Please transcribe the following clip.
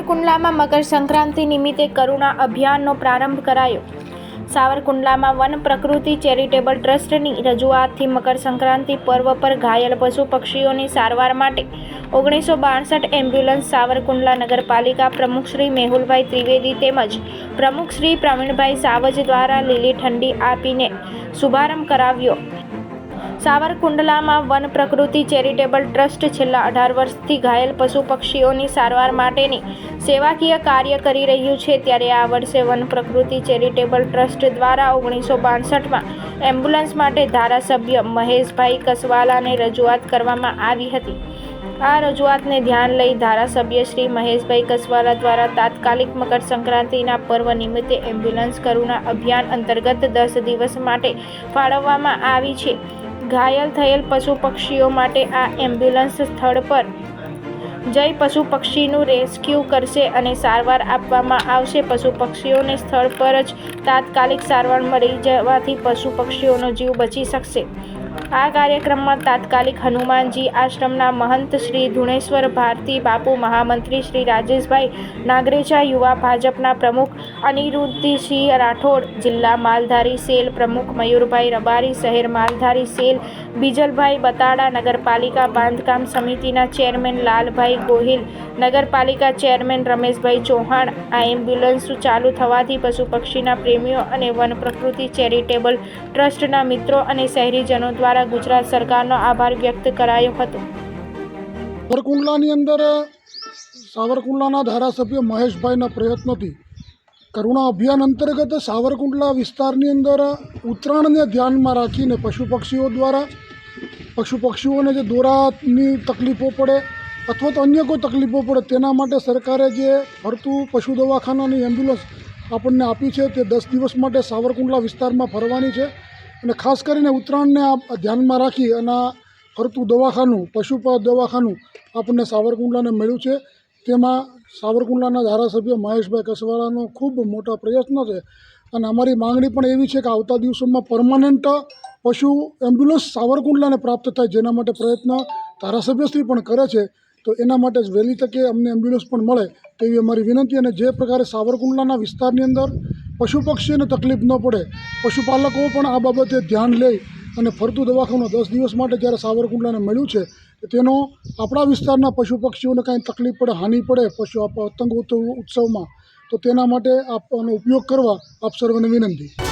સાવરકુંડલામાં મકર સંક્રાંતિ નિમિત્તે કરુણા અભિયાનનો પ્રારંભ કરાયો. સાવરકુંડલામાં વન પ્રકૃતિ ચેરિટેબલ ટ્રસ્ટની રજૂઆતથી મકર સંક્રાંતિ પર્વ પર ઘાયલ પશુ પક્ષીઓની સારવાર માટે ઓગણીસો બાસઠ એમ્બ્યુલન્સ સાવરકુંડલા નગરપાલિકા પ્રમુખ શ્રી મેહુલભાઈ ત્રિવેદી તેમજ પ્રમુખ શ્રી પ્રવીણભાઈ સાવજ દ્વારા લીલી ઠંડી આપીને શુભારંભ કરાવ્યો. સાવરકુંડલામાં વન પ્રકૃતિ ચેરિટેબલ ટ્રસ્ટ છેલ્લા અઢાર વર્ષથી ઘાયલ પશુ પક્ષીઓની સારવાર માટેની સેવાકીય કાર્ય કરી રહ્યું છે. ત્યારે આ વર્ષે વન પ્રકૃતિ ચેરિટેબલ ટ્રસ્ટ દ્વારા ઓગણીસો બાસઠમાં એમ્બ્યુલન્સ માટે ધારાસભ્ય મહેશભાઈ કસવાલાને રજૂઆત કરવામાં આવી હતી. આ રજૂઆતને ધ્યાન લઈ ધારાસભ્ય શ્રી મહેશભાઈ કસવાલા દ્વારા તાત્કાલિક મકર સંક્રાંતિના પર્વ નિમિત્તે એમ્બ્યુલન્સ કરુણા અભિયાન અંતર્ગત દસ દિવસ માટે ફાળવવામાં આવી છે. ઘાયલ થયેલ પશુ પક્ષીઓ માટે આ એમ્બ્યુલન્સ સ્થળ પર જઈ પશુ પક્ષીનું રેસ્ક્યુ કરશે અને સારવાર આપવામાં આવશે. પશુ પક્ષીઓને સ્થળ પર જ તાત્કાલિક સારવાર મળી જવાથી પશુ પક્ષીઓનો જીવ બચી શકશે. આ કાર્યક્રમમાં તાત્કાલિક હનુમાનજી આશ્રમના મહંત શ્રી ધુણેશ્વર ભારતી બાપુ મહામંત્રી શ્રી રાજેશભાઈ નાગરેચા યુવા ભાજપના પ્રમુખ અનિરુદ્ધસિંહ રાઠોડ, જિલ્લા માલધારી સેલ પ્રમુખ મયુરભાઈ રબારી, શહેર માલધારી સેલ બીજલભાઈ બતાડા, નગરપાલિકા બાંધકામ સમિતિના ચેરમેન લાલભાઈ ગોહિલ, નગરપાલિકા ચેરમેન રમેશભાઈ ચૌહાણ, આ એમ્બ્યુલન્સ ચાલુ થવાથી પશુ પક્ષીના પ્રેમીઓ અને વન પ્રકૃતિ ચેરિટેબલ ટ્રસ્ટના મિત્રો અને શહેરીજનો દ્વારા ગુજરાત સરકારનો આભાર વ્યક્ત કરાયો હતો. સાવરકુંડલાની અંદર સાવરકુંડલાના ધારાસભ્ય મહેશભાઈના પ્રયત્નોથી કરુણા અભિયાન અંતર્ગત સાવરકુંડલા વિસ્તારની અંદર ઉત્તરાયણને ધ્યાનમાં રાખીને પશુ પક્ષીઓ દ્વારા પશુ પક્ષીઓને જે દોરાની તકલીફો પડે અથવા તો અન્ય કોઈ તકલીફો પડે તેના માટે સરકારે જે ફરતું પશુ દવાખાનાની એમ્બ્યુલન્સ આપણને આપી છે તે દસ દિવસ માટે સાવરકુંડલા વિસ્તારમાં ફરવાની છે. અને ખાસ કરીને ઉત્તરાયણને આ ધ્યાનમાં રાખી અને આ ફરતું દવાખાનું પશુ દવાખાનું આપણને સાવરકુંડલાને મળ્યું છે. તેમાં સાવરકુંડલાના ધારાસભ્ય મહેશભાઈ કસવાળાનો ખૂબ મોટા પ્રયત્ન છે. અને અમારી માંગણી પણ એવી છે કે આવતા દિવસોમાં પરમાનન્ટ પશુ એમ્બ્યુલન્સ સાવરકુંડલાને પ્રાપ્ત થાય જેના માટે પ્રયત્ન ધારાસભ્યશ્રી પણ કરે છે. તો એના માટે વહેલી તકે અમને એમ્બ્યુલન્સ પણ મળે તેવી અમારી વિનંતી અને જે પ્રકારે સાવરકુંડલાના વિસ્તારની અંદર પશુ પક્ષીઓને તકલીફ ન પડે. પશુપાલકો પણ આ બાબતે ધ્યાન લે અને ફરતું દવાખાનું દસ દિવસ માટે જ્યારે સાવરકુંડલાને મળ્યું છે તેનો આપણા વિસ્તારના પશુ પક્ષીઓને કાંઈ તકલીફ પડે, હાનિ પડે પશુ પતંગ ઉત્સવમાં. તો તેના માટે આપનો ઉપયોગ કરવા આપ સર્વને વિનંતી.